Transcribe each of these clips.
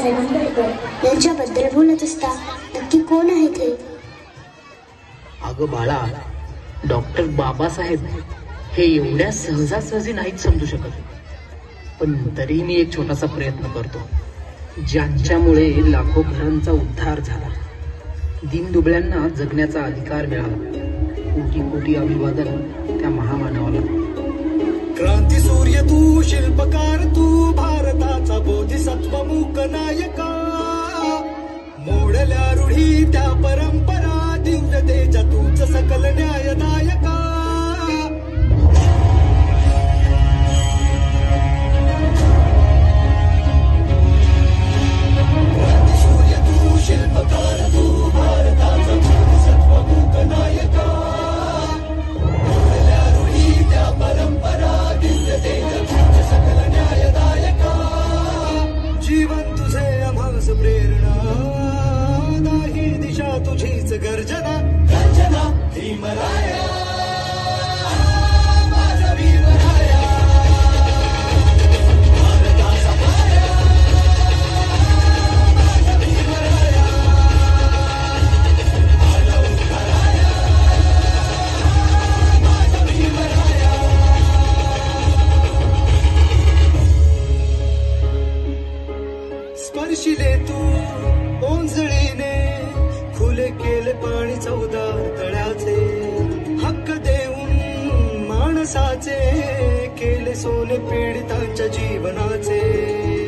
बाबासाहेब आंबेडकर यांच्याबद्दल बोलत असता नक्की कोण आहेत हे अगं बाळा डॉक्टर बाबासाहेब हे एवढ्या सहजासहजी नाहीत समजू शकत. पण तरीही मी एक छोटासा प्रयत्न करतो. ज्यांच्यामुळे लाखो घरांचा उद्धार झाला. दीनदुबळ्यांना जगण्याचा अधिकार मिळाला. कोटी कोटी अभिवादन त्या महामानवाला. क्रांती सूर्य तू शिल्पकार तू भारताचा बोधिसत्व लोकनायका. नायका मोडल्या रूढी त्या परंपरा दिव्यतेच्या तूच सकल खुले पाणी चौदा तळ्याचे. हक्क देऊन माणसाचे केले सोने पीडितांच्या जीवनाचे.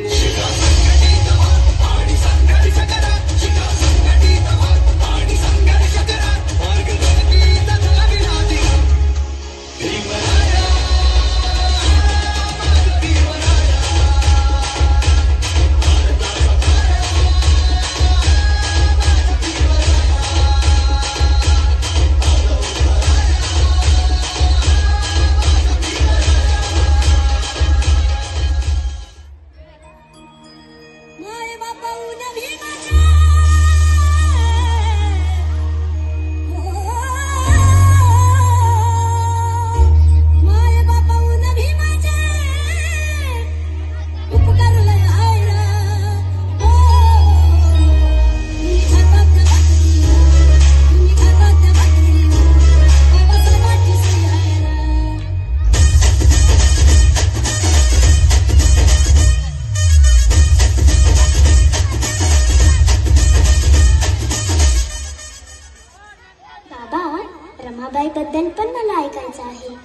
रमाबाईबद्दल पण मला ऐकायचं आहे.